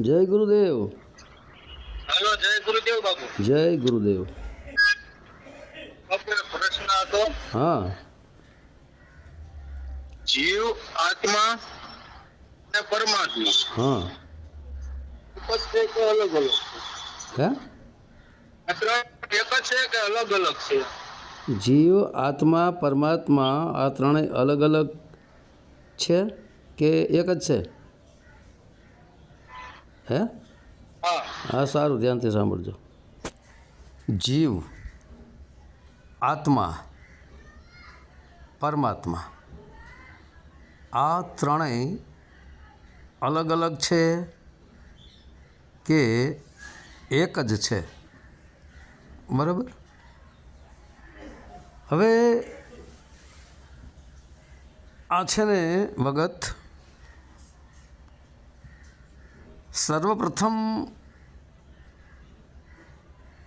જય ગુરુદેવ. હેલો જય ગુરુદેવ બાપુ જય ગુરુદેવ. પ્રશ્ન હતો હા. જીવ આત્મા અને પરમાત્મા. હા. એક અલગ અલગ હે? આ ત્રણ એક જ છે કે અલગ અલગ છે? જીવ આત્મા પરમાત્મા આ ત્રણેય અલગ અલગ છે કે એક જ છે? હે? હા. સારું ધ્યાનથી સાંભળજો. જીવ આત્મા પરમાત્મા આ ત્રણેય અલગ અલગ છે કે એક જ છે? બરાબર? હવે આ છે ને વગત સર્વપ્રથમ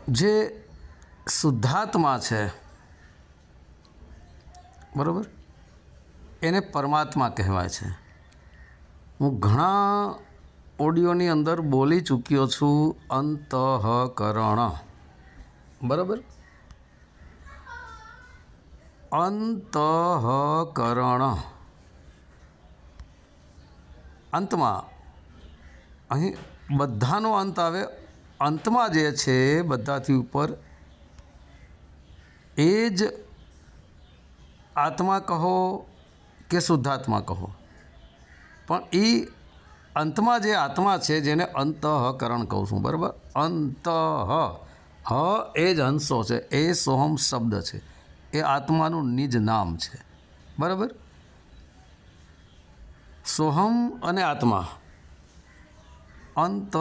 જે શુદ્ધાત્મા છે, બરાબર? એને પરમાત્મા કહેવાય છે. હું ઘણા ઓડિયોની અંદર બોલી ચૂક્યો છું, અંતઃકરણ. બરાબર? અંતઃકરણ. અંતમાં અહીં બધાનો અંત આવે. અંતમાં જે છે બધાથી ઉપર, એ જ આત્મા કહો કે શુદ્ધાત્મા કહો. પણ એ અંતમાં જે આત્મા છે જેને અંતઃકરણ કહું છું, બરાબર? અંતઃ, હ એ જ હંસો છે, એ સોહમ શબ્દ છે. એ આત્માનું નિજ નામ છે. બરાબર? સોહમ અને આત્મા. અંતઃ.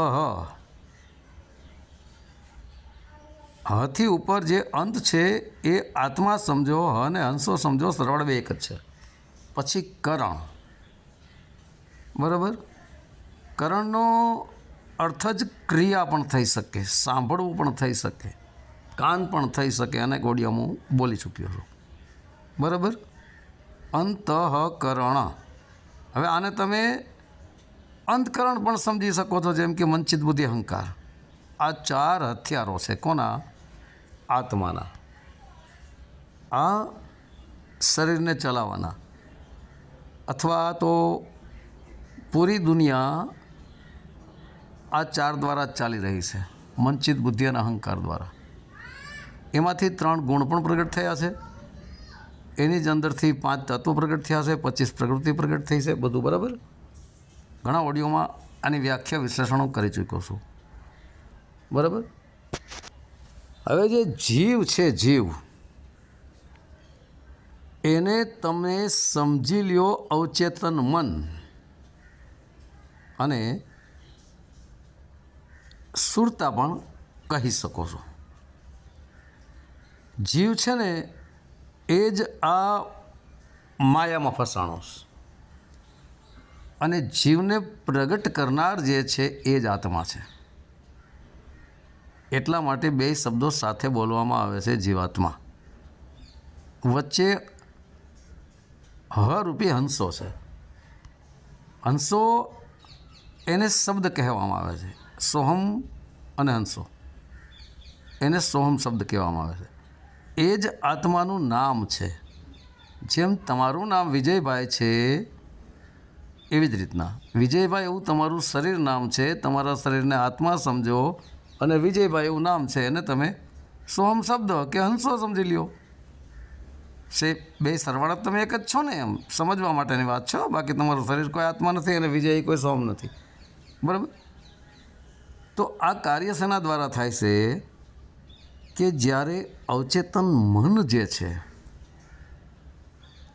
હથી ઉપર જે અંત છે એ આત્મા સમજો હ અને હંસો સમજો સરળ બે એક જ છે. પછી કરણ. બરાબર? કરણનો અર્થ જ ક્રિયા પણ થઈ શકે, સાંભળવું પણ થઈ શકે, કાન પણ થઈ શકે અને ગોડિયા હું બોલી ચૂક્યો છું. બરાબર? અંતઃકરણ હવે આને તમે અંતકરણ પણ સમજી શકો છો, જેમ કે વંચિત બુદ્ધિ અહંકાર. આ ચાર હથિયારો છે, કોના? આત્માના. આ શરીરને ચલાવવાના. અથવા તો પૂરી દુનિયા આ ચાર દ્વારા ચાલી રહી છે વંચિત બુદ્ધિ અને અહંકાર દ્વારા. એમાંથી ત્રણ ગુણ પણ પ્રગટ થયા છે. એની જ અંદરથી પાંચ તત્વો પ્રગટ થયા છે, પચીસ પ્રકૃતિ પ્રગટ થઈ છે, બધું બરાબર? ઘણા ઓડિયોમાં આની વ્યાખ્યા વિશ્લેષણો કરી ચૂક્યો છું. બરાબર? હવે જે જીવ છે જીવ, એને તમે સમજી લ્યો અવચેતન મન. અને સુરતા પણ કહી શકો છો. જીવ છે ને, એ જ આ માયામાં ફસાણો છે. અને જીવને પ્રગટ કરનાર જે છે એ જ આત્મા છે. એટલા માટે બે શબ્દો સાથે બોલવામાં આવે છે જીવાત્મા. વચ્ચે હરૂપી હંસો છે. હંસો એને શબ્દ કહેવામાં આવે છે. સોહમ અને હંસો. એને સોહમ શબ્દ કહેવામાં આવે છે. એ જ આત્માનું નામ છે. જેમ તમારું નામ વિજયભાઈ છે એવી જ રીતના. વિજયભાઈ, એવું તમારું શરીર નામ છે, તમારા શરીરને આત્મા સમજો અને વિજયભાઈ, એવું નામ છે, એને તમે સોહમ શબ્દ કે હંસો સમજી લ્યો. સે બે સરવાળા તમે એક જ છો ને એમ. સમજવા માટેની વાત છો બાકી તમારું શરીર કોઈ આત્મા નથી અને વિજય કોઈ સોમ નથી. બરાબર? તો આ કાર્ય શેના દ્વારા થાય છે કે જ્યારે અવચેતન મન જે છે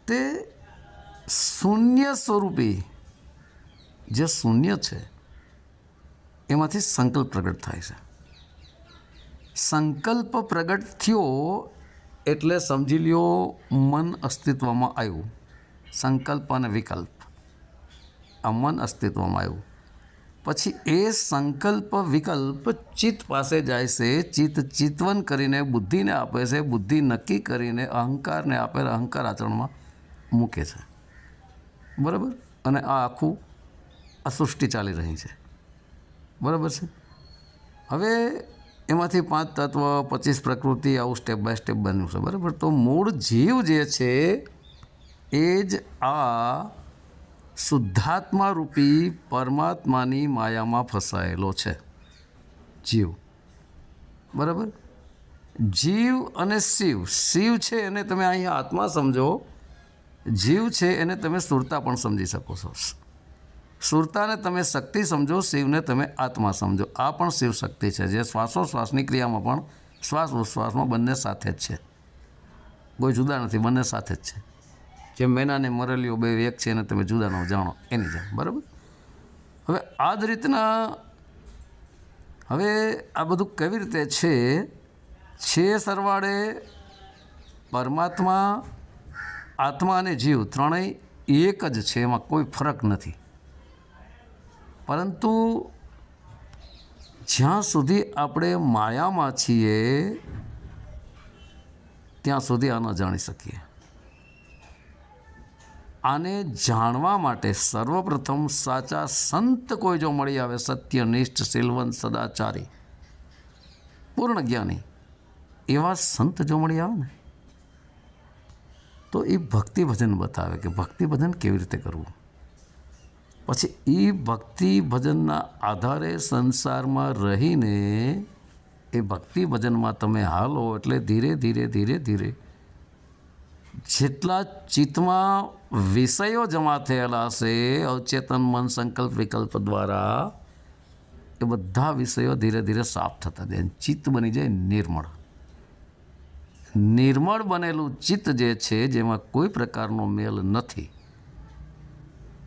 તે શૂન્ય સ્વરૂપી જે શૂન્ય છે, એમાંથી સંકલ્પ પ્રગટ થાય છે. સંકલ્પ પ્રગટ થયો એટલે સમજી લ્યો, મન અસ્તિત્વમાં આવ્યું. સંકલ્પ અને વિકલ્પ. આ મન અસ્તિત્વમાં આવ્યું. પછી એ સંકલ્પ, વિકલ્પ ચિત્ત પાસે જાય છે. ચિત્ત ચિત્તવન કરીને બુદ્ધિને આપે છે. બુદ્ધિ નક્કી કરીને અહંકારને આપે અહંકાર આચરણમાં મૂકે છે. બરાબર? અને આ આખું આ સૃષ્ટિ ચાલી રહી છે. બરાબર છે? હવે એમાંથી પાંચ તત્વ, પચીસ પ્રકૃતિ આવું સ્ટેપ બાય સ્ટેપ બન્યું છે. બરાબર? તો મૂળ જીવ જે છે, એ જ આ શુદ્ધાત્મા રૂપી પરમાત્માની માયામાં ફસાયેલો છે. જીવ. બરાબર? જીવ અને શિવ. શિવ છે એને તમે અહીંયા આત્મા સમજો. જીવ છે એને તમે સુરતા પણ સમજી શકો છો. સુરતાને તમે શક્તિ સમજો, શિવને તમે આત્મા સમજો. આ પણ શિવ શક્તિ છે, જે શ્વાસોશ્વાસની ક્રિયામાં પણ શ્વાસ ઉશ્વાસમાં બંને સાથે જ છે. કોઈ જુદા નથી, બંને સાથે જ છે. જે મેનાને મરેલીઓ બે એક છે એને તમે જુદા ન જાણો, એની જેમ, બરાબર? હવે આ જ રીતના હવે આ બધું કેવી રીતે છે? છે સરવાળે પરમાત્મા, આત્મા અને જીવ ત્રણેય એક જ છે, એમાં કોઈ ફરક નથી. પરંતુ જ્યાં સુધી આપણે માયામાં છીએ, ત્યાં સુધી આ ન જાણી શકીએ. આને જાણવા માટે સર્વપ્રથમ સાચા સંત કોઈ જો મળી આવે, સત્યનિષ્ઠ સિલવંત સદાચારી, પૂર્ણ જ્ઞાની, એવા સંત જો મળી આવે ને, તો એ ભક્તિ ભજન બતાવે કે ભક્તિ ભજન કેવી રીતે કરવું? પછી એ ભક્તિ ભજનના આધારે સંસારમાં રહીને એ ભક્તિ ભજનમાં તમે હાલો એટલે ધીરે ધીરે ધીરે ધીરે જેટલા ચિત્તમાં વિષયો જમા થયેલા હશે, અવચેતન, મન સંકલ્પ, વિકલ્પ દ્વારા એ બધા વિષયો ધીરે ધીરે સાફ થતા જાય ચિત્ત બની જાય નિર્મળ. નિર્મળ બનેલું ચિત્ત જે છે, જેમાં કોઈ પ્રકારનો મેલ નથી.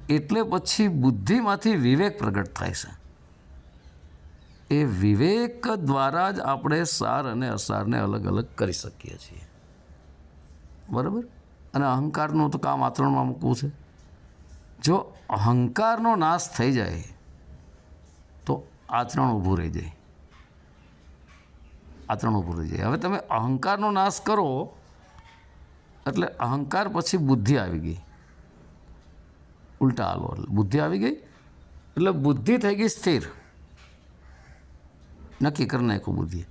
એટલે પછી બુદ્ધિમાંથી વિવેક પ્રગટ થાય છે. એ વિવેક દ્વારા જ આપણે સાર અને અસારને અલગ અલગ કરી શકીએ છીએ. બરાબર? અને અહંકારનું તો કામ આચરણમાં મૂકવું છે. જો અહંકારનો નાશ થઈ જાય, તો આચરણ ઊભું રહી જાય. આચરણ ઊભું રહી જાય. હવે તમે અહંકારનો નાશ કરો, એટલે અહંકાર પછી બુદ્ધિ આવી ગઈ. ઉલટા હાલવા બુદ્ધિ આવી ગઈ, એટલે બુદ્ધિ થઈ ગઈ સ્થિર. નક્કી કરી નાખ્યું બુદ્ધિ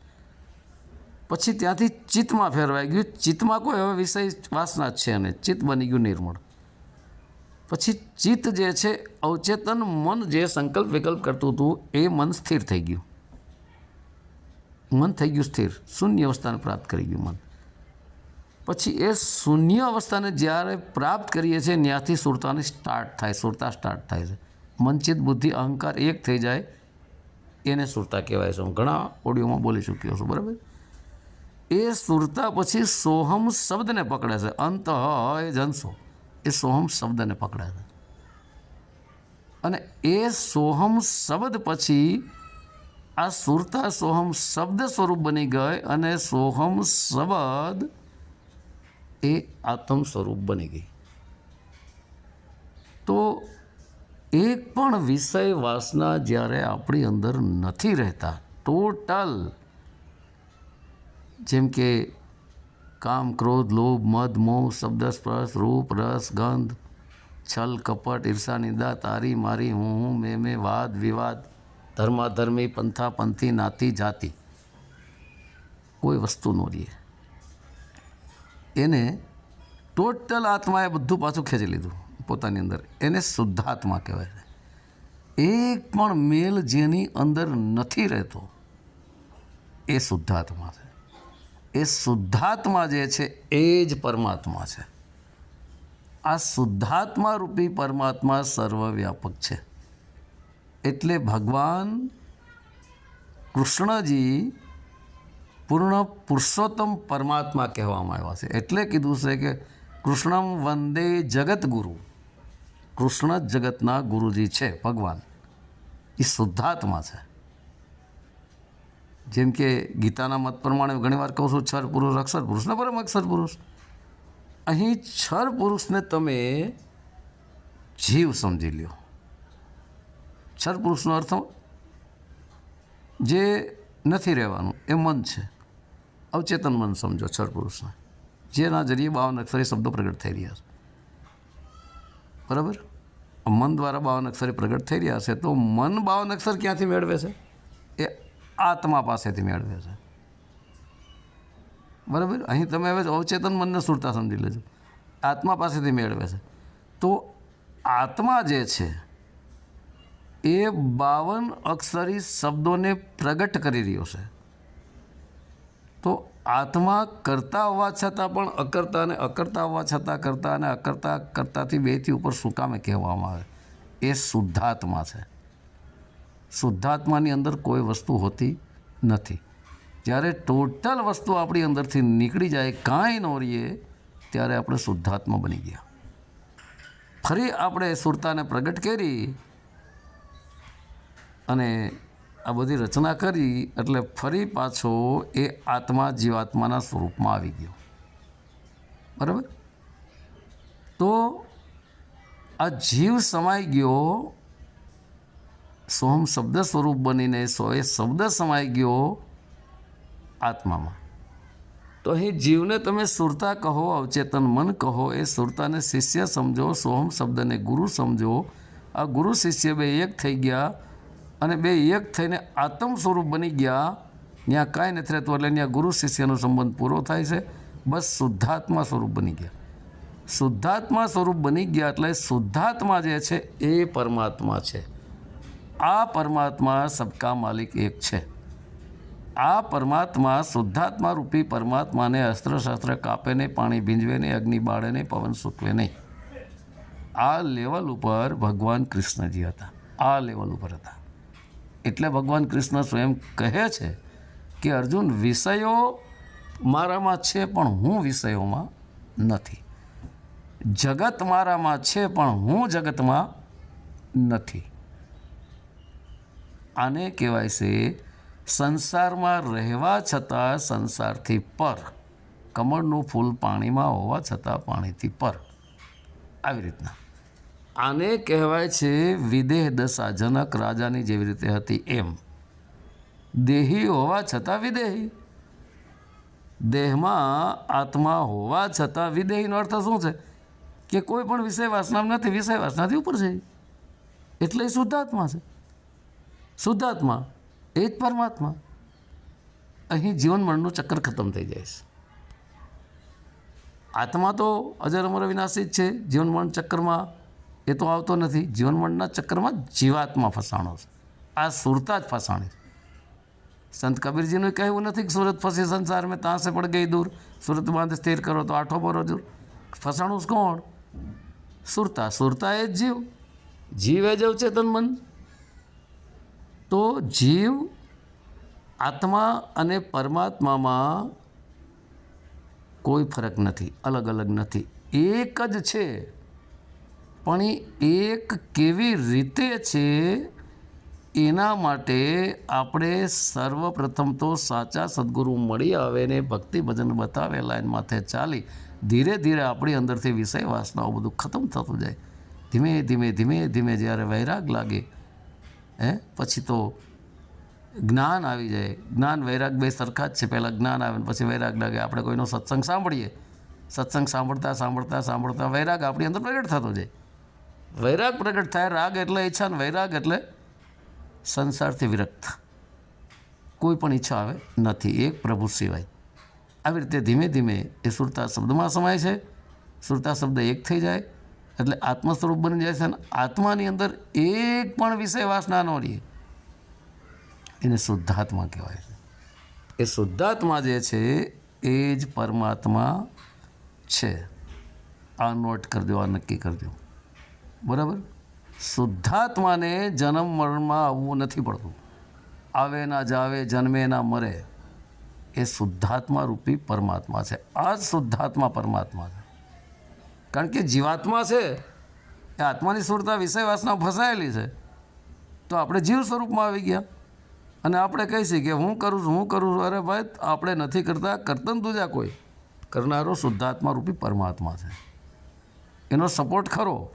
પછી ત્યાંથી ચિત્તમાં ફેરવાઈ ગયું. ચિત્તમાં કોઈ હવે વિષય વાસના જ છે અને ચિત્ત બની ગયું નિર્મળ. પછી ચિત્ત જે છે, અવચેતન મન જે સંકલ્પ વિકલ્પ કરતું હતું, એ મન સ્થિર થઈ ગયું. મન થઈ ગયું સ્થિર. શૂન્ય અવસ્થાને પ્રાપ્ત કરી ગયું મન. પછી એ શૂન્ય અવસ્થાને જ્યારે પ્રાપ્ત કરીએ છીએ, ત્યાંથી સુરતાની સ્ટાર્ટ થાય, સુરતા સ્ટાર્ટ થાય છે. મનચિત બુદ્ધિ, અહંકાર એક થઈ જાય, એને સુરતા કહેવાય છે. હું ઘણા ઓડિયોમાં બોલી ચૂક્યો છું, બરાબર? એ સુરતા પછી સોહમ શબ્દને પકડે છે. અંત એ જનસો એ સોહમ શબ્દને પકડે છે. અને એ સોહમ શબ્દ પછી આ સુરતા સોહમ શબ્દ સ્વરૂપ બની ગઈ અને સોહમ શબ્દ એ આત્મ સ્વરૂપ બની ગઈ. તો એક પણ વિષય વાસના જ્યારે આપણી અંદર નથી રહેતા, ટોટલ જેમ કે કામ, ક્રોધ, લોભ, મદ, મોહ, શબ્દ, સ્પર્શ, રૂપ, રસ, ગંધ, છલ, કપટ, ઈર્ષા, નિંદા, તારી, મારી, હું હું, મેં મેં, વાદ, વિવાદ, ધર્માધર્મી, પંથા, પંથી, નાતી, જાતિ. કોઈ વસ્તુ ન રહીએ એને ટોટલ આત્માએ બધું પાછું ખેંચી લીધું પોતાની અંદર. એને શુદ્ધાત્મા કહેવાય છે. એક પણ મેલ જેની અંદર નથી રહેતો, એ શુદ્ધાત્મા છે. એ શુદ્ધાત્મા જે છે, એ જ પરમાત્મા છે. આ શુદ્ધાત્મા રૂપી પરમાત્મા સર્વવ્યાપક છે. એટલે ભગવાન કૃષ્ણજી પૂર્ણ પુરુષોત્તમ પરમાત્મા કહેવામાં આવ્યા છે. એટલે કીધું છે કે કૃષ્ણમ વંદે જગતગુરુ. કૃષ્ણ જ જગતના ગુરુજી છે, ભગવાન. એ શુદ્ધાત્મા છે. જેમ કે ગીતાના મત પ્રમાણે ઘણીવાર કહું છું, છર પુરુષ, અક્ષર પુરુષ. ને પરમ અક્ષર પુરુષ. અહીં છર પુરુષને તમે જીવ સમજી લ્યો. છર પુરુષનો અર્થ જે નથી રહેવાનું, એ મન છે. અવચેતન મન સમજો છર પુરુષને. જેના જરીએ બાવન અક્ષરી શબ્દો પ્રગટ થઈ રહ્યા છે. બરાબર? મન દ્વારા બાવન અક્ષરે પ્રગટ થઈ રહ્યા છે, તો મન બાવન અક્ષર ક્યાંથી મેળવે છે? એ આત્મા પાસેથી મેળવે છે. બરાબર? અહીં તમે હવે અવચેતન મનને સુરતા સમજી લેજો. આત્મા પાસેથી મેળવે છે. તો આત્મા જે છે, એ બાવન અક્ષરી શબ્દોને પ્રગટ કરી રહ્યો છે. તો આત્મા કરતા હોવા છતાં પણ અકર્તા અને અકર્તા હોવા છતાં કરતા અને અકર્તા કરતાથી બેથી ઉપર શું કામે કહેવામાં આવે? એ શુદ્ધાત્મા છે. શુદ્ધાત્માની અંદર કોઈ વસ્તુ હોતી નથી. જ્યારે ટોટલ વસ્તુ આપણી અંદરથી નીકળી જાય, કાંઈ ન રહીએ ત્યારે આપણે શુદ્ધાત્મા બની ગયા. ફરી આપણે સુરતાને પ્રગટ કરી અને આ બધી રચના કરી એટલે ફરી પાછો એ આત્મા જીવાત્માના સ્વરૂપમાં આવી ગયો. બરાબર? તો આ જીવ સમાઈ ગયો, સોહમ શબ્દ સ્વરૂપ બનીને સો એ શબ્દ સમાઈ ગયો આત્મામાં. તો અહીં જીવને તમે સુરતા કહો, અવચેતન મન કહો, એ સુરતાને શિષ્ય સમજો, સોહમ શબ્દને ગુરુ સમજો. આ ગુરુ શિષ્ય બે એક થઈ ગયા અને બે, એક થઈને આત્મ સ્વરૂપ બની ગયા. ત્યાં કાંઈ નથી રહેતું, એટલે ત્યાં ગુરુ શિષ્યનો સંબંધ પૂરો થાય છે. બસ શુદ્ધાત્મા સ્વરૂપ બની ગયા. શુદ્ધાત્મા સ્વરૂપ બની ગયા એટલે શુદ્ધાત્મા જે છે એ પરમાત્મા છે. આ પરમાત્મા સબકા માલિક એક છે. આ પરમાત્મા શુદ્ધાત્મા રૂપી પરમાત્માને અસ્ત્ર શસ્ત્ર કાપે નહીં, પાણી ભીંજવે નહીં, અગ્નિ બાળે નહીં, પવન સૂકવે નહીં. આ લેવલ ઉપર ભગવાન કૃષ્ણજી હતા. આ લેવલ ઉપર હતા. એટલે ભગવાન કૃષ્ણ સ્વયં કહે છે કે, અર્જુન, વિષયો મારામાં છે પણ હું વિષયોમાં નથી. જગત મારામાં છે પણ હું જગતમાં નથી. આને કહેવાય છે સંસારમાં રહેવા છતાં સંસારથી પર. કમળનું ફૂલ પાણીમાં હોવા છતાં પાણીથી પર. આવી રીતના. આને કહેવાય છે વિદેહ દશા જનક રાજાની જેવી રીતે હતી એમ. દેહી હોવા છતાં વિદેહી. દેહમાં આત્મા હોવા છતાં વિદેહીનો અર્થ શું છે? કે કોઈ પણ વિષય વાસના નથી વિષય વાસનાથી ઉપર છે. એટલે શુદ્ધાત્મા છે. શુદ્ધાત્મા એ જ પરમાત્મા. અહીં જીવન મરણનું ચક્કર ખતમ થઈ જાય છે. આત્મા તો અજર અમર વિનાશી જ છે. જીવન મરણ ચક્કરમાં એ તો આવતો નથી. જીવન મરણના ચક્કરમાં જીવાત્મા ફસાણો છે. આ સુરતા જ ફસાણી છે. સંત કબીરજીનું કહેવું નથી કે સુરત ફસી સંસાર મેં ત્યાં પડ ગઈ દૂર. સુરત બાંધ સ્થિર કરો તો આઠો બરો દૂર ફસાણું કોણ? સુરતા. સુરતા એ જ જીવ. જીવ એ જ અવચેતન મન. તો જીવ આત્મા અને પરમાત્મામાં કોઈ ફરક નથી. અલગ અલગ નથી. એક જ છે. પણ એ એક કેવી રીતે છે, એના માટે આપણે સર્વપ્રથમ તો સાચા સદગુરુ મળી આવે ને ભક્તિ ભજન બતાવે લાઈન માથે ચાલી. ધીરે ધીરે આપણી અંદરથી વિષય વાસનાઓ બધું ખતમ થતું જાય. ધીમે ધીમે ધીમે ધીમે જ્યારે વૈરાગ લાગે, હે, પછી તો જ્ઞાન આવી જાય. જ્ઞાન વૈરાગ બે સરખા જ છે. પહેલાં જ્ઞાન આવે ને પછી વૈરાગ લાગે. આપણે કોઈનો સત્સંગ સાંભળીએ. સત્સંગ સાંભળતા સાંભળતા સાંભળતા વૈરાગ આપણી અંદર પ્રગટ થતો જાય. વૈરાગ પ્રગટ થાય, રાગ એટલે ઈચ્છા અને વૈરાગ એટલે સંસારથી વિરક્ત. કોઈ પણ ઈચ્છા આવે, નથી. એક પ્રભુ સિવાય. આવી રીતે ધીમે ધીમે એ સુરતા શબ્દમાં સમાય છે. સુરતા શબ્દ એક થઈ જાય, એટલે આત્મ સ્વરૂપ બની જાય છે અને આત્માની અંદર એક પણ વિષય વાસના ન રહે. એને શુદ્ધાત્મા કહેવાય છે. એ શુદ્ધાત્મા જે છે, એ જ પરમાત્મા છે. આ નોટ કરી દો, આ નક્કી કરી દો. બરાબર? શુદ્ધાત્માને જન્મ મરણમાં આવવું નથી પડતું. આવે ના જાવે, જન્મે ના મરે, એ શુદ્ધાત્મા રૂપી પરમાત્મા છે. આ જ શુદ્ધાત્મા પરમાત્મા છે. કારણ કે જીવાત્મા છે, એ આત્માની સુરતા વિષય વાસના ફસાયેલી છે, તો આપણે જીવ સ્વરૂપમાં આવી ગયા. અને આપણે કહીશું કે હું કરું છું, હું કરું છું, અરે ભાઈ, આપણે નથી કરતા, કરતન તુજા કોઈ. કરનારો શુદ્ધાત્મા રૂપી પરમાત્મા છે. એનો સપોર્ટ ખરો.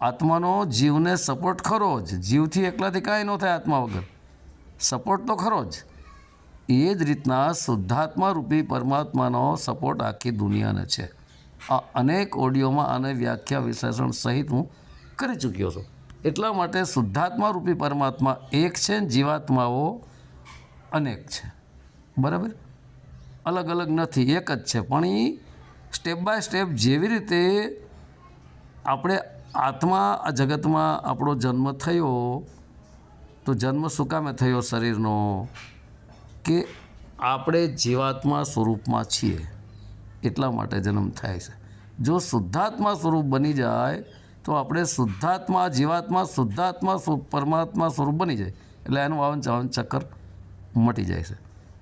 આત્માનો જીવને સપોર્ટ ખરો જ. જીવથી એકલાથી કાંઈ ન થાય આત્મા વગર. સપોર્ટ તો ખરો જ. એ જ રીતના શુદ્ધાત્મા રૂપી પરમાત્માનો સપોર્ટ આખી દુનિયાને છે. આ અનેક ઓડિયોમાં આને વ્યાખ્યા વિશ્લેષણ સહિત હું કરી ચૂક્યો છું. એટલા માટે શુદ્ધાત્મા રૂપી પરમાત્મા એક છે ને જીવાત્માઓ અનેક છે. બરાબર? અલગ અલગ નથી, એક જ છે. પણ એ સ્ટેપ બાય સ્ટેપ જેવી રીતે આપણે આત્મા, આ જગતમાં આપણો જન્મ થયો, તો જન્મ શું કામે થયો શરીરનો? કે આપણે જીવાત્મા સ્વરૂપમાં છીએ. એટલા માટે જન્મ થાય છે. જો શુદ્ધાત્મા સ્વરૂપ બની જાય, તો આપણે શુદ્ધાત્મા, જીવાત્મા, શુદ્ધાત્મા પરમાત્મા સ્વરૂપ બની જાય. એટલે એનું આવન ચાવન ચક્કર મટી જાય છે.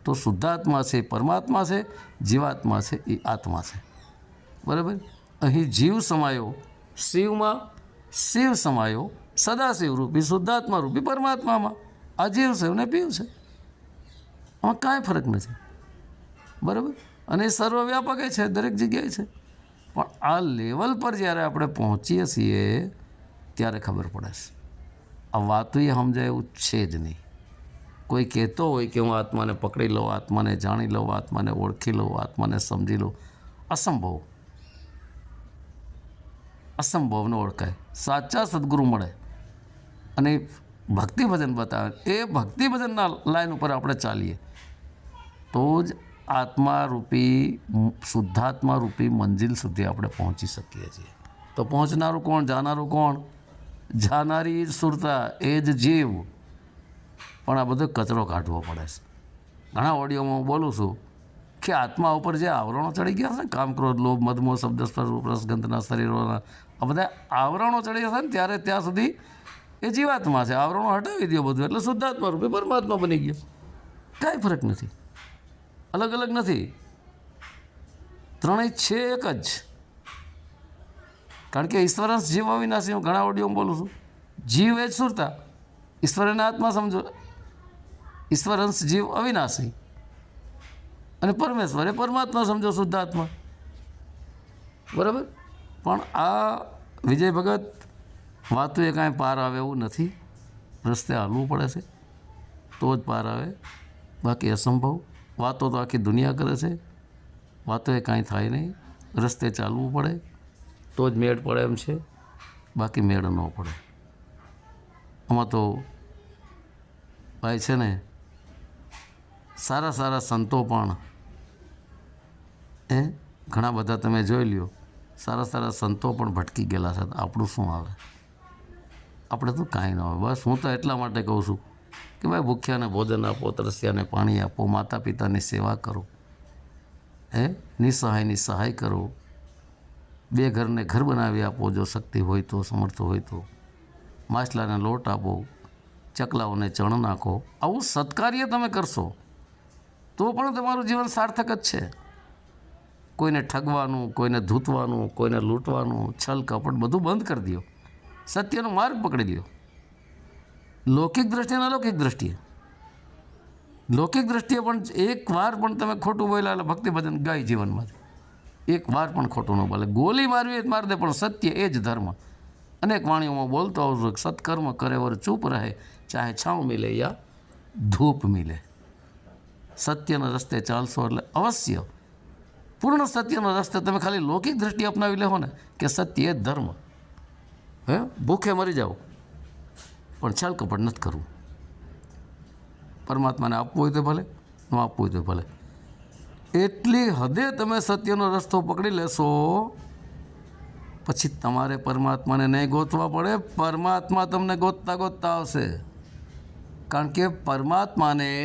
તો શુદ્ધાત્મા છે, પરમાત્મા છે, જીવાત્મા છે, એ આત્મા છે. બરાબર? અહીં જીવ સમાયો શિવમાં શિવ સમાયો સદાશિવ રૂપી શુદ્ધાત્મા રૂપી પરમાત્મામાં. અજીવ જીવ છે, અને પીવ છે. આમાં કાંઈ ફરક નથી. બરાબર? અને એ સર્વવ્યાપક છે, દરેક જગ્યાએ છે. પણ આ લેવલ પર જ્યારે આપણે પહોંચીએ છીએ, ત્યારે ખબર પડે છે. આ વાતો એ સમજાય એવું છે જ નહીં. કોઈ કહેતો હોય કે હું આત્માને પકડી લઉં, આત્માને જાણી લઉં, આત્માને ઓળખી લઉં, આત્માને સમજી લઉં. અસંભવ. અસંભવને ઓળખાય. સાચા સદગુરુ મળે. અને ભક્તિ ભજન બતાવે. એ ભક્તિ ભજનના લાઈન ઉપર આપણે ચાલીએ. તો જ આત્મા રૂપી શુદ્ધાત્મા રૂપી મંજિલ સુધી આપણે પહોંચી શકીએ છીએ. તો પહોંચનારું કોણ? જાનારું કોણ? જાનારી સુરતા, એ જ જીવ. પણ આ બધો કચરો કાઢવો પડે છે. ઘણા ઓડિયોમાં હું બોલું છું. કે આત્મા ઉપર જે આવરણો ચડી ગયા છે ને કામ, ક્રોધ, લોભ મધમો શબ્દ, સ્પર્શ ગંધના શરીરોના આ બધા આવરણો ચડી જશે ને ત્યારે ત્યાં સુધી એ જીવાત્મા છે. આવરણો હટાવી દો બધું. એટલે શુદ્ધાત્મા રૂપે પરમાત્મા બની ગયો. કાંઈ ફરક નથી. અલગ અલગ નથી. ત્રણેય છે એક જ. કારણ કે ઈશ્વરંશ જીવ અવિનાશી, હું ઘણા ઓડિયોમાં બોલું છું. જીવ એ જ સુરતા. ઈશ્વરને આત્મા સમજો ઈશ્વરંશ જીવ અવિનાશી. અને પરમેશ્વર, એ પરમાત્મા સમજો શુદ્ધાત્મા. બરાબર? પણ આ વિજય ભગત વાતો એ કાંઈ પાર આવે એવું નથી. રસ્તે હાલવું પડે છે. તો જ પાર આવે. બાકી અસંભવ. વાતો તો આખી દુનિયા કરે છે. વાતો એ કાંઈ થાય નહીં. રસ્તે ચાલવું પડે. તો જ મેળ પડે એમ છે. બાકી મેળ ન પડે. આમાં તો ભાઈ છે ને, સારા સારા સંતો પણ એ ઘણા બધા તમે જોઈ લ્યો. સારા સારા સંતો પણ ભટકી ગયેલા છે. આપણું શું આવે? આપણે તો કાંઈ ન આવે બસ હું તો એટલા માટે કહું છું કે ભાઈ ભૂખ્યાને ભોજન આપો, તરસ્યાને પાણી આપો માતા પિતાની સેવા કરો. હે? નિસહાયની સહાય કરો. બે ઘરને ઘર બનાવી આપો. જો શક્તિ હોય તો, સમર્થ હોય તો. માછલાને લોટ આપો. ચકલાઓને ચણ નાખો. આવું સત્કાર્ય તમે કરશો તો પણ તમારું જીવન સાર્થક જ છે. કોઈને ઠગવાનું, કોઈને ધૂતવાનું, કોઈને લૂંટવાનું, છલ કપટ બધું બંધ કરી દો સત્યનો માર્ગ પકડી લ્યો લૌકિક દ્રષ્ટિએ અને અલૌકિક દ્રષ્ટિએ. લૌકિક દ્રષ્ટિએ પણ એક વાર પણ તમે ખોટું બોલ્યા એટલે ભક્તિ ભજન ગાય જીવનમાં એક વાર પણ ખોટું ન બોલે. ગોલી મારવી એ મારી દે, પણ સત્ય એ જ ધર્મ. અનેક વાણીઓમાં બોલતો આવું સત્કર્મ કરે વર ચૂપ રહે, ચાહે છાંવ મિલે યા ધૂપ મિલે. સત્યના રસ્તે ચાલશો એટલે અવશ્ય પૂર્ણ સત્યનો રસ્તે તમે ખાલી લૌકિક દ્રષ્ટિ અપનાવી લેહો ને કે સત્ય એ ધર્મ. હે? ભૂખે મરી જાઓ. પણ છલ કપટ નથી કરવું. પરમાત્માને આપવું હોય તો ભલે, ન આપવું હોય તો ભલે. એટલી હદે તમે સત્યનો રસ્તો પકડી લેશો, પછી તમારે પરમાત્માને નહીં ગોતવા પડે, પરમાત્મા તમને ગોતતા ગોતતા આવશે. કારણ કે પરમાત્માને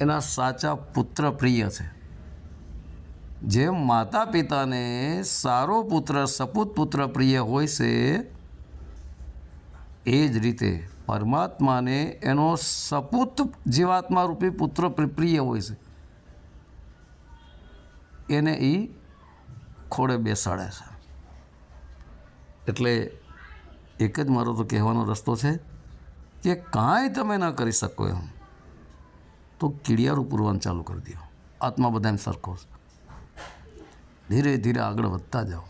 એના સાચા પુત્ર પ્રિય છે. જેમ માતા પિતાને સારો પુત્ર, સપૂત પુત્ર પ્રિય હોય છે, એ જ રીતે પરમાત્માને એનો સપૂત જીવાત્મા રૂપી પુત્ર પ્રિય હોય છે. એને એ ખોડે બેસાડે છે. એટલે એક જ મારો તો કહેવાનો રસ્તો છે કે કાંઈ તમે ન કરી શકો એમ. તો કીડિયારું પૂરવાનું ચાલુ કરી દો. આત્મા બધા એમ સરખો છે. ધીરે ધીરે આગળ વધતા જાઓ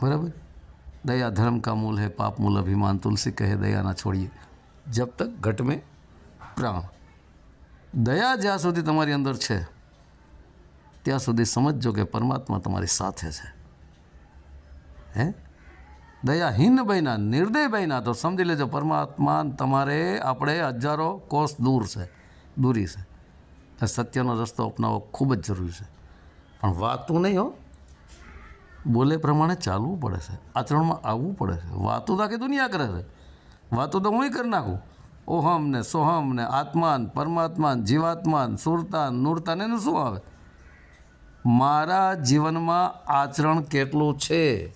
બરાબર दया धर्म का मूल है पाप मूल अभिमान तुलसी कहे दया ना छोड़िए जब तक घट में પ્રાણ દયા જ્યાં સુધી તમારી અંદર છે ત્યાં સુધી સમજજો કે પરમાત્મા તમારી સાથે છે હે દયાહીન બન્યા નિર્દય બન્યા તો સમજી લેજો પરમાત્મા તમારે આપણે હજારો કોષ દૂર છે દૂરી છે એટલે સત્યનો રસ્તો અપનાવવો ખૂબ જ જરૂરી છે પણ વાતું નહીં હો. બોલે પ્રમાણે ચાલવું પડે છે. આચરણમાં આવવું પડે છે. વાતું તો આખી દુનિયા કરે છે. વાતું તો હું કરી નાખું. ઓહમ ને સોહમ ને આત્માન, પરમાત્માન, જીવાત્માન, સુરતાન, નૂરતાન એનું શું આવે? મારા જીવનમાં આચરણ કેટલું છે?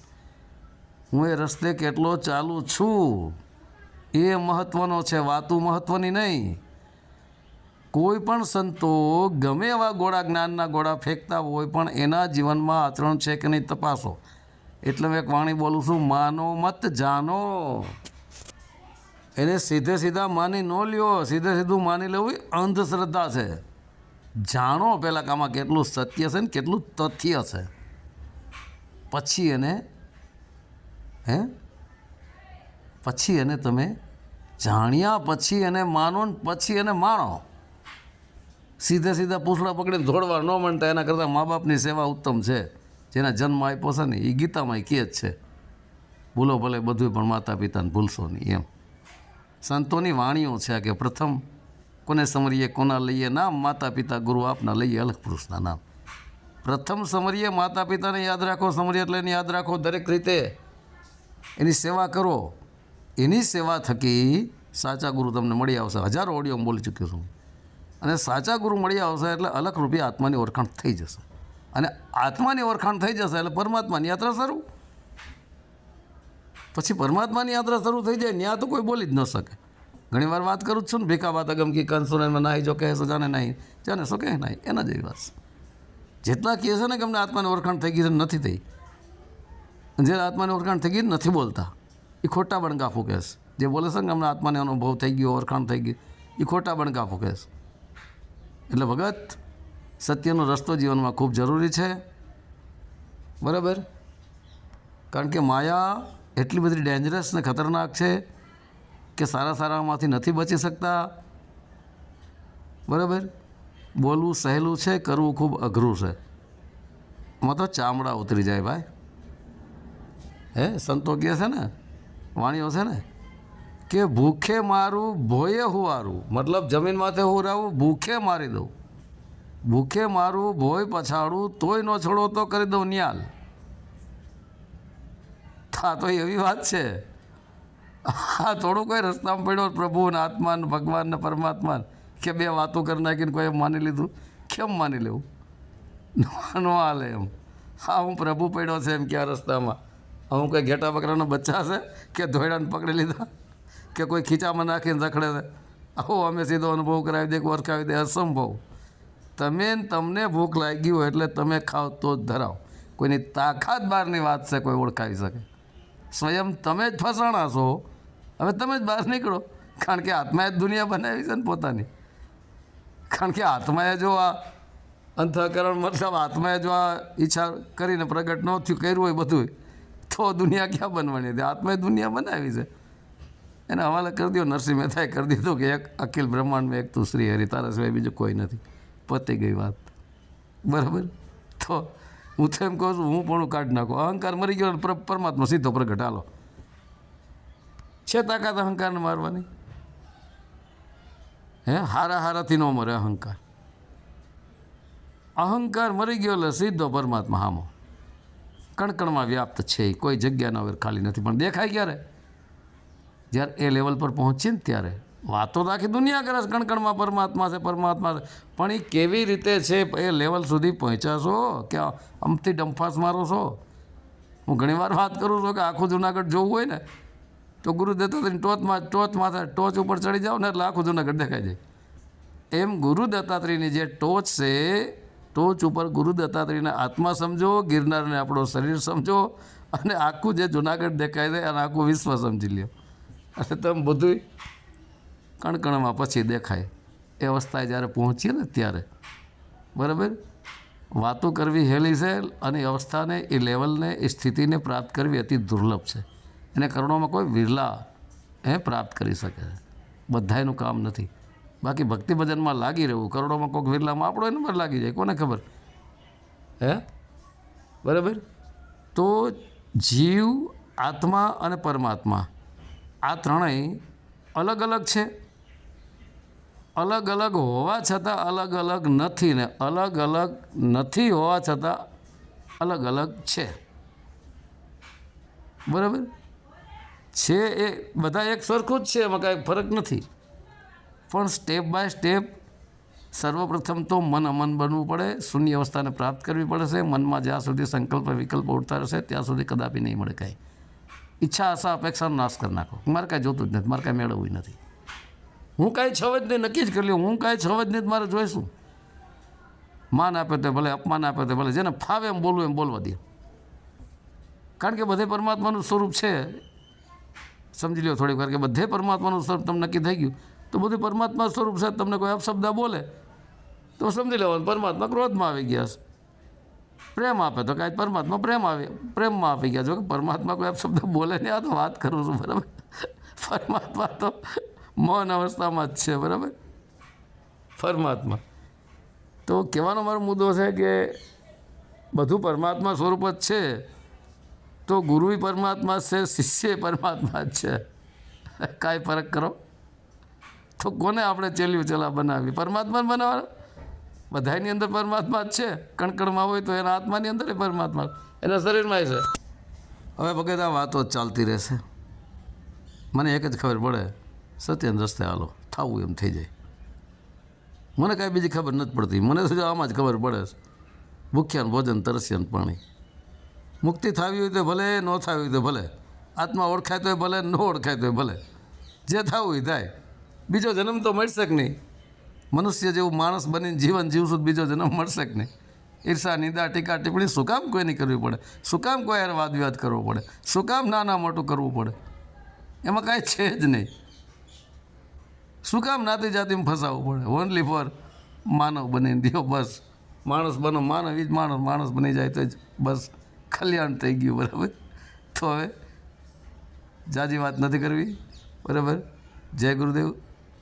હું એ રસ્તે કેટલો ચાલુ છું? એ મહત્ત્વનો છે. વાતું મહત્ત્વની નહીં. કોઈ પણ સંતો ગમે એવા ગોળા, જ્ઞાનના ગોળા ફેંકતા હોય પણ એના જીવનમાં આચરણ છે કે નહીં તપાસો. એટલે મેં એક વાણી બોલું છું, માનો મત જાનો. એને સીધે સીધા માની ન લ્યો, સીધે સીધું માની લેવું અંધશ્રદ્ધા છે. જાણો પહેલાં કામાં કેટલું સત્ય છે ને કેટલું તથ્ય છે. પછી એને, હે? પછી એને તમે જાણ્યા, પછી એને માનો ને પછી એને માણો. સીધે સીધા પૂછડા પકડીને દોડવા ન માનતા એના કરતાં મા બાપની સેવા ઉત્તમ છે. જેના જન્મ આપ્યો છે ને એ ગીતામાં કહે જ છે. ભૂલો ભલે બધું પણ માતા પિતાને ભૂલશો નહીં, એમ. સંતોની વાણીઓ છે કે પ્રથમ કોને સમરીએ, કોના લઈએ નામ? માતા પિતા ગુરુ આપના લઈએ અલગ પુરુષના નામ. પ્રથમ સમરીએ માતા પિતાને યાદ રાખો સમરીએ એટલે એને યાદ રાખો દરેક રીતે. એની સેવા કરો. એની સેવા થકી સાચા ગુરુ તમને મળી આવશે. હજારો ઓડિયો બોલી ચૂક્યો છું. અને સાચા ગુરુ મળી આવશે એટલે અલગ રૂપે આત્માની ઓળખાણ થઈ જશે. અને આત્માની ઓળખાણ થઈ જશે એટલે પરમાત્માની યાત્રા શરૂ. પછી પરમાત્માની યાત્રા શરૂ થઈ જાય ત્યાં તો કોઈ બોલી જ ન શકે. ઘણી વાર વાત કરું જ છું ને, ભીખા વાત અગમ કી કંસુરેનમાં નાહી જો કહે છે જાને નહીં. જાને શું કહે નહીં, એના જેવી વાત જેટલા કહે છે ને કે અમને આત્માની ઓળખાણ થઈ ગઈ છે નથી થઈ. જે આત્માની ઓળખાણ થઈ ગઈ નથી બોલતા એ ખોટા બણગા ફૂકે છે. જે બોલે છે ને અમને આત્માને અનુભવ થઈ ગયો, ઓળખાણ થઈ ગઈ એ ખોટા બણગા ફૂકે છે. એટલે ભગત, સત્યનો રસ્તો જીવનમાં ખૂબ જરૂરી છે. બરાબર? કારણ કે માયા એટલી બધી ડેન્જરસ ને ખતરનાક છે કે સારા સારામાંથી નથી બચી શકતા. બરાબર? બોલવું, સહેલું છે, કરવું ખૂબ અઘરું છે. એમાં તો ચામડા ઉતરી જાય ભાઈ. હે? સંતો કહે છે ને, વાણીઓ છે ને? કે ભૂખે મારું ભોયે હુવારું. મતલબ જમીન માથે હુરાવું ભૂખે મારી દઉં. ભૂખે મારું ભોય પછાડું તોય ન છોડો તો કરી દઉં નિયાલ. હા, તો એવી વાત છે. હા, થોડું કોઈ રસ્તામાં પડ્યો પ્રભુ ને આત્મા ને ભગવાન ને પરમાત્મા કે બે વાતો કરી નાખીને કોઈ એમ માની લીધું? કેમ માની લેવું? ન હાલે એમ. હા, હું પ્રભુ પડ્યો છે એમ કે આ રસ્તામાં. હું કંઈ ઘેટા બકરાનો બચ્ચા છે કે ધોયડાને પકડી લીધા? કે કોઈ ખીચામાં નાખીને રખડે આવો અમે સીધો અનુભવ કરાવી દે કે ઓળખાવી દે, અસંભવ. તમે તમને ભૂખ લાગી હોય એટલે તમે ખાઓ તો જ ધરાવો. કોઈની તાકાત બહારની વાત છે, કોઈ ઓળખાવી શકે. સ્વયં તમે જ ફસાણા છો. હવે તમે જ બહાર નીકળો. કારણ કે આત્માએ જ દુનિયા બનાવી છે ને પોતાની. કારણ કે આત્માએ જો આ અંતઃકરણ મતલબ આત્માએ જો આ ઈચ્છા કરીને પ્રગટ ન થયું, કર્યું હોય બધું તો દુનિયા ક્યાં બનવાની હતી આત્માએ દુનિયા બનાવી છે. એને હવાલે કરી દો નરસિંહ મહેતાએ કરી દીધું કે એક અખિલ બ્રહ્માંડમાં એક તું શ્રી હરિ તારા સિવાય બીજું કોઈ નથી. પતી ગઈ વાત. બરાબર? તો હું તો એમ કહું છું, હું પણ કાઢી નાખું. અહંકાર મરી ગયો પરમાત્મા સીધો પ્રગટ. હાલો. છે તાકાત અહંકારને મારવાની? હે? હારા હારાથી ન મરે અહંકાર. અહંકાર મરી ગયો એટલે સીધો પરમાત્મા હામો. કણકણમાં વ્યાપ્ત છે કોઈ જગ્યાના ન ખાલી નથી. પણ દેખાય ક્યારે? જ્યારે એ લેવલ પર પહોંચીએ ને ત્યારે વાતો તો આખી દુનિયા કરે કણકણમાં પરમાત્મા છે પરમાત્મા છે. પણ એ કેવી રીતે છે, એ લેવલ સુધી પહોંચ્યા છો? કે અમથી ડંફાસ મારો છો? હું ઘણીવાર વાત કરું છું કે આખું જુનાગઢ જોવું હોય ને, તો ગુરુ દત્તાત્રેયની ટોચમાં ટોચ માથે, ટોચ ઉપર ચડી જાઓ ને એટલે આખું જુનાગઢ દેખાઈ જાય. એમ ગુરુ દત્તાત્રેયની જે ટોચ છે, ટોચ ઉપર ગુરુ દત્તાત્રેયને આત્મા સમજો, ગિરનારને આપણો શરીર સમજો અને આખું જે જુનાગઢ દેખાય છે અને આખું વિશ્વ સમજી લ્યો. એટલે તમે બધું કણકણમાં પછી દેખાય. એ અવસ્થાએ જ્યારે પહોંચીએ ને ત્યારે. બરાબર? વાતો કરવી હેલી છે અને અવસ્થાને, એ લેવલને, એ સ્થિતિને પ્રાપ્ત કરવી અતિ દુર્લભ છે. એને કરોડોમાં કોઈ વિરલા એ પ્રાપ્ત કરી શકે છે. બધાયનું કામ નથી. બાકી ભક્તિ ભજનમાં લાગી રહેવું. કરોડોમાં કોઈક વિરલામાં આપણો નંબર લાગી જાય. કોને ખબર? હે? બરાબર? તો જીવ, આત્મા અને પરમાત્મા આ ત્રણેય અલગ અલગ છે. અલગ અલગ હોવા છતાં અલગ અલગ નથી ને અલગ અલગ નથી હોવા છતાં અલગ અલગ છે. બરાબર? છે એ બધા એક સરખું જ છે, એમાં કાંઈ ફરક નથી. પણ સ્ટેપ બાય સ્ટેપ સર્વપ્રથમ તો મન અમન બનવું પડે, શૂન્ય અવસ્થાને પ્રાપ્ત કરવી પડશે, મનમાં જ્યાં સુધી સંકલ્પ વિકલ્પ ઉડતા રહેશે, ત્યાં સુધી કદાપી નહીં મળે કાંઈ. ઈચ્છા આશા અપેક્ષાનો નાશ કરી નાખો. મારે કાંઈ જોતું જ નથી, મારે કાંઈ મેળવવું નથી. હું કાંઈ છવ જ નહીં નક્કી જ કરી લ્યો હું કાંઈ છવ જ નહીં મારે જોઈશું. માન આપે તો ભલે, અપમાન આપે તો ભલે, જેને ફાવે એમ બોલવું, એમ બોલવા દે. કારણ કે બધે પરમાત્માનું સ્વરૂપ છે. સમજી લો થોડીક વાર કે બધે પરમાત્માનું સ્વરૂપ તમને નક્કી થઈ ગયું, તો બધું પરમાત્મા સ્વરૂપ છે, તમને કોઈ અપશબ્દ બોલે. તો સમજી લેવાનું, પરમાત્મા ક્રોધમાં આવી ગયા છે. પ્રેમ આપે તો કાંઈ પરમાત્મા પ્રેમ આવે પ્રેમમાં આપી ગયા જો કે પરમાત્મા કોઈ અપશબ્દ બોલે નહીં આ તો વાત કરું છું બરાબર? પરમાત્મા તો મૌન અવસ્થામાં જ છે બરાબર? પરમાત્મા. તો કહેવાનો મારો મુદ્દો છે કે બધું પરમાત્મા સ્વરૂપ જ છે. તો ગુરુ પરમાત્મા છે શિષ્ય પરમાત્મા જ છે. કાંઈ ફરક કરો. તો કોને આપણે ચેલ્યું ચલા બનાવી પરમાત્મા બનાવવાના? બધાની અંદર પરમાત્મા જ છે. કણકણમાં હોય તો એના આત્માની અંદર પરમાત્મા એના શરીરમાં છે. હવે ભગત, આ વાતો ચાલતી રહેશે. મને એક જ ખબર પડે. સત્યન રસ્તે હાલો. થવું એમ થઈ જાય. મને કાંઈ બીજી ખબર નથી પડતી. મને તો આમાં જ ખબર પડે છે. ભૂખ્યાનું ભોજન, તરસ્યાન પાણી. મુક્તિ થવી હોય તો ભલે, ન થવી હોય તો ભલે. આત્મા ઓળખાય તોય ભલે, ન ઓળખાય તોય ભલે. જે થવું એ થાય. બીજો જન્મ તો મળશે કે નહીં. મનુષ્ય જેવું માણસ બનીને જીવન જીવશું બીજો જન્મ મળશે કે નહીં? ઈર્ષા, નિંદા, ટીકા, ટિપ્પણી, શું કામ કોઈની કરવી પડે? શું કામ કોઈ યાર વાદ વિવાદ કરવો પડે? શું કામ નાના મોટું કરવું પડે? એમાં કાંઈ છે જ નહીં. શું કામ નાતી જાતિમાં ફસાવવું પડે? ઓનલી ફોર માનવ બનીને દો બસ. માણસ બનો, માનવ એ જ માણસ માણસ બની જાય તો જ બસ કલ્યાણ થઈ ગયું, બરાબર? તો હવે જાજી વાત નથી કરવી, બરાબર? જય ગુરુદેવ.